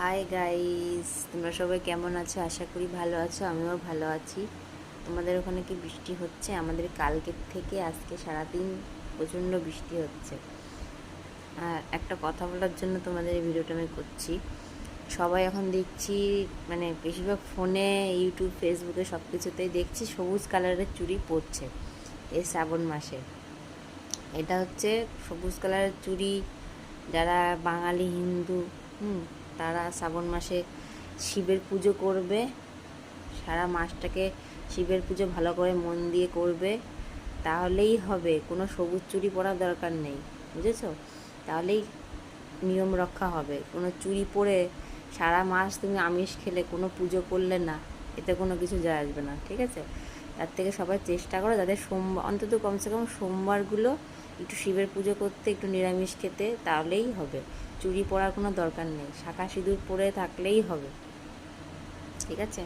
Hi guys তোমরা সবাই কেমন আছো? আশা করি ভালো আছো, আমিও ভালো আছি। তোমাদের ওখানে কি বৃষ্টি হচ্ছে? আমাদের কালকের থেকে আজকে সারাদিন প্রচণ্ড বৃষ্টি হচ্ছে। আর একটা কথা বলার জন্য তোমাদের ভিডিওটা আমি করছি। সবাই এখন দেখছি মানে বেশিরভাগ ফোনে ইউটিউব ফেসবুকে সব কিছুতেই দেখছি সবুজ কালারের চুড়ি পরছে এই শ্রাবণ মাসে। এটা হচ্ছে সবুজ কালারের চুড়ি, যারা বাঙালি, হিন্দু, হুম তারা শ্রাবণ মাসে শিবের পুজো করবে, সারা মাসটাকে শিবের পুজো ভালো করে মন দিয়ে করবে, তাহলেই হবে, কোনো সবুজ চুড়ি পরার দরকার নেই, বুঝেছ? তাহলেই নিয়ম রক্ষা হবে, কোনো চুড়ি পরে সারা মাস তুমি আমিষ খেলে, কোনো পুজো করলে না, এতে কোনো কিছু যায় আসবে না, ঠিক আছে? তার থেকে সবাই চেষ্টা করো যাদের সোমবার অন্তত কমসে কম সোমবারগুলো একটু শিবের পুজো করতে, একটু নিরামিষ খেতে, তাহলেই হবে। চুরি পরার কোনো দরকার নেই। শাঁখা সিঁদুর পরে থাকলেই হবে। ঠিক আছে?